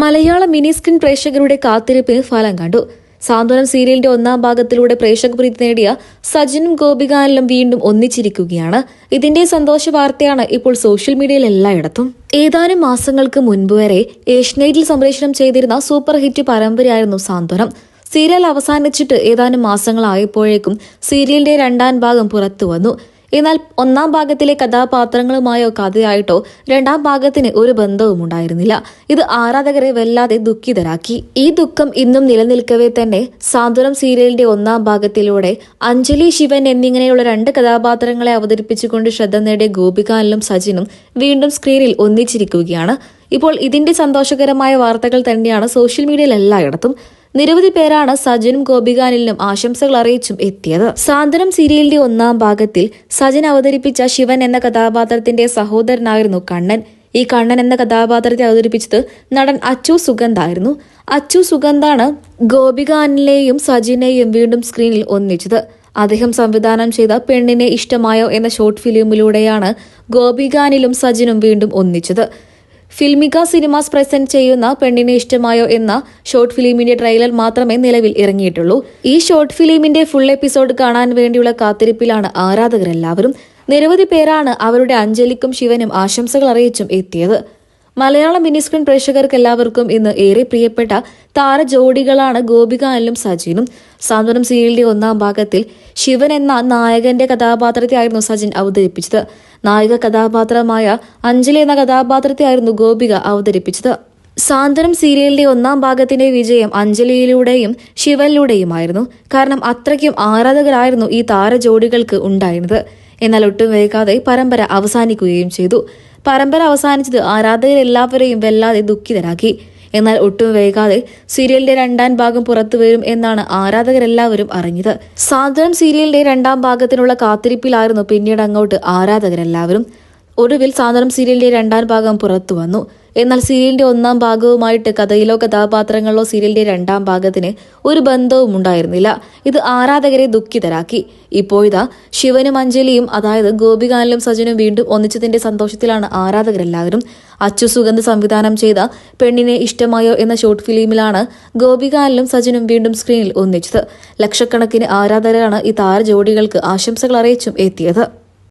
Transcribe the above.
മലയാള mini screen പ്രേക്ഷകരുടെ കാത്തിരിപ്പിന് ഫലം കണ്ടു. സാന്ത്വനം സീരിയലിന്റെ ഒന്നാം ഭാഗത്തിലൂടെ പ്രേക്ഷക പ്രീതി നേടിയ സജിനും ഗോപികാനിലും വീണ്ടും ഒന്നിച്ചിരിക്കുകയാണ്. ഇതിന്റെ സന്തോഷ വാർത്തയാണ് ഇപ്പോൾ സോഷ്യൽ മീഡിയയിൽ എല്ലായിടത്തും. ഏതാനും മാസങ്ങൾക്ക് മുൻപ് വരെ ഏഷ്യനൈറ്റിൽ സംപ്രേഷണം ചെയ്തിരുന്ന സൂപ്പർ ഹിറ്റ് പരമ്പരയായിരുന്നു സാന്ത്വനം. സീരിയൽ അവസാനിച്ചിട്ട് ഏതാനും മാസങ്ങളായപ്പോഴേക്കും സീരിയലിന്റെ രണ്ടാം ഭാഗം പുറത്തു വന്നു എന്നാൽ ഒന്നാം ഭാഗത്തിലെ കഥാപാത്രങ്ങളുമായോ കഥയായിട്ടോ രണ്ടാം ഭാഗത്തിന് ഒരു ബന്ധവും ഉണ്ടായിരുന്നില്ല. ഇത് ആരാധകരെ വല്ലാതെ ദുഃഖിതരാക്കി. ഈ ദുഃഖം ഇന്നും നിലനിൽക്കവേ തന്നെ സാന്ത്വനം സീരിയലിന്റെ ഒന്നാം ഭാഗത്തിലൂടെ അഞ്ജലി ശിവൻ എന്നിങ്ങനെയുള്ള രണ്ട് കഥാപാത്രങ്ങളെ അവതരിപ്പിച്ചുകൊണ്ട് ശ്രദ്ധ നേടിയ ഗോപികാനിലും സജിനും വീണ്ടും സ്ക്രീനിൽ ഒന്നിച്ചിരിക്കുകയാണ്. ഇപ്പോൾ ഇതിന്റെ സന്തോഷകരമായ വാർത്തകൾ തന്നെയാണ് സോഷ്യൽ മീഡിയയിൽ എല്ലായിടത്തും. നിരവധി പേരാണ് സജനും ഗോപികാനിലും ആശംസകൾ അറിയിച്ചും എത്തിയത്. സാന്ത്വനം സീരിയലിന്റെ ഒന്നാം ഭാഗത്തിൽ സജൻ അവതരിപ്പിച്ച ശിവൻ എന്ന കഥാപാത്രത്തിന്റെ സഹോദരനായിരുന്നു കണ്ണൻ. ഈ കണ്ണൻ എന്ന കഥാപാത്രത്തെ അവതരിപ്പിച്ചത് നടൻ അച്ചു സുഗന്ധായിരുന്നു അച്ചു സുഗന്ധാണ് ഗോപികാനിലെയും സജിനെയും വീണ്ടും സ്ക്രീനിൽ ഒന്നിച്ചത്. അദ്ദേഹം സംവിധാനം ചെയ്ത പെണ്ണിനെ ഇഷ്ടമായോ എന്ന ഷോർട്ട് ഫിലിമിലൂടെയാണ് ഗോപികാനിലും സജിനും വീണ്ടും ഒന്നിച്ചത്. ഫിൽമിക സിനിമാസ് പ്രസന്റ് ചെയ്യുന്ന പെണ്ണിനെ ഇഷ്ടമായോ എന്ന ഷോർട്ട് ഫിലിമിന്റെ ട്രെയിലർ മാത്രമേ നിലവിൽ ഇറങ്ങിയിട്ടുള്ളൂ. ഈ ഷോർട്ട് ഫിലിമിന്റെ ഫുൾ എപ്പിസോഡ് കാണാൻ വേണ്ടിയുള്ള കാത്തിരിപ്പിലാണ് ആരാധകരെല്ലാവരും. നിരവധി പേരാണ് അവരുടെ അഞ്ജലിക്കും ശിവനും ആശംസകൾ അറിയിച്ചും എത്തിയത്. മലയാളം മിനി സ്ക്രീൻ പ്രേക്ഷകർക്ക് എല്ലാവർക്കും ഇന്ന് ഏറെ പ്രിയപ്പെട്ട താരജോഡികളാണ് ഗോപികാനിലും സജിനും. സാന്ത്വനം സീരിയലിന്റെ ഒന്നാം ഭാഗത്തിൽ ശിവൻ എന്ന നായകന്റെ കഥാപാത്രത്തെയായിരുന്നു സജിൻ അവതരിപ്പിച്ചത്. നായിക കഥാപാത്രമായ അഞ്ജലി എന്ന കഥാപാത്രത്തെയായിരുന്നു ഗോപിക അവതരിപ്പിച്ചത്. സാന്ത്വനം സീരിയലിന്റെ ഒന്നാം ഭാഗത്തിന്റെ വിജയം അഞ്ജലിയിലൂടെയും ശിവനിലൂടെയുമായിരുന്നു. കാരണം അത്രയ്ക്കും ആരാധകരായിരുന്നു ഈ താരജോഡികൾക്ക് ഉണ്ടായിരുന്നത്. എന്നാൽ ഒട്ടും വൈകാതെ പരമ്പര അവസാനിക്കുകയും ചെയ്തു. പരമ്പര അവസാനിച്ചത് ആരാധകരെല്ലാവരെയും വല്ലാതെ ദുഃഖിതരാക്കി. എന്നാൽ ഒട്ടും വൈകാതെ സീരിയലിന്റെ രണ്ടാം ഭാഗം പുറത്തു വരും എന്നാണ് ആരാധകരെല്ലാവരും അറിഞ്ഞത്. സാധാരണ സീരിയലിന്റെ രണ്ടാം ഭാഗത്തിനുള്ള കാത്തിരിപ്പിലായിരുന്നു പിന്നീട് അങ്ങോട്ട് ആരാധകരെല്ലാവരും. ഒടുവിൽ സാന്ത്വനം സീരിയലിന്റെ രണ്ടാം ഭാഗം പുറത്തു വന്നു. എന്നാൽ സീരിയലിന്റെ ഒന്നാം ഭാഗവുമായിട്ട് കഥയിലോ കഥാപാത്രങ്ങളിലോ സീരിയലിന്റെ രണ്ടാം ഭാഗത്തിന് ഒരു ബന്ധവും ഉണ്ടായിരുന്നില്ല. ഇത് ആരാധകരെ ദുഃഖിതരാക്കി. ഇപ്പോഴിതാ ശിവനും അഞ്ജലിയും അതായത് ഗോപികാനിലും സജനും വീണ്ടും ഒന്നിച്ചതിന്റെ സന്തോഷത്തിലാണ് ആരാധകരെല്ലാവരും. അച്ചു സുഗന്ധ സംവിധാനം ചെയ്ത പെണ്ണിനെ ഇഷ്ടമായോ എന്ന ഷോർട്ട് ഫിലിമിലാണ് ഗോപികാനിലും സജനും വീണ്ടും സ്ക്രീനിൽ ഒന്നിച്ചത്. ലക്ഷക്കണക്കിന് ആരാധകരാണ് ഈ താര ജോഡികൾക്ക് ആശംസകൾ അറിയിച്ചും എത്തിയത്.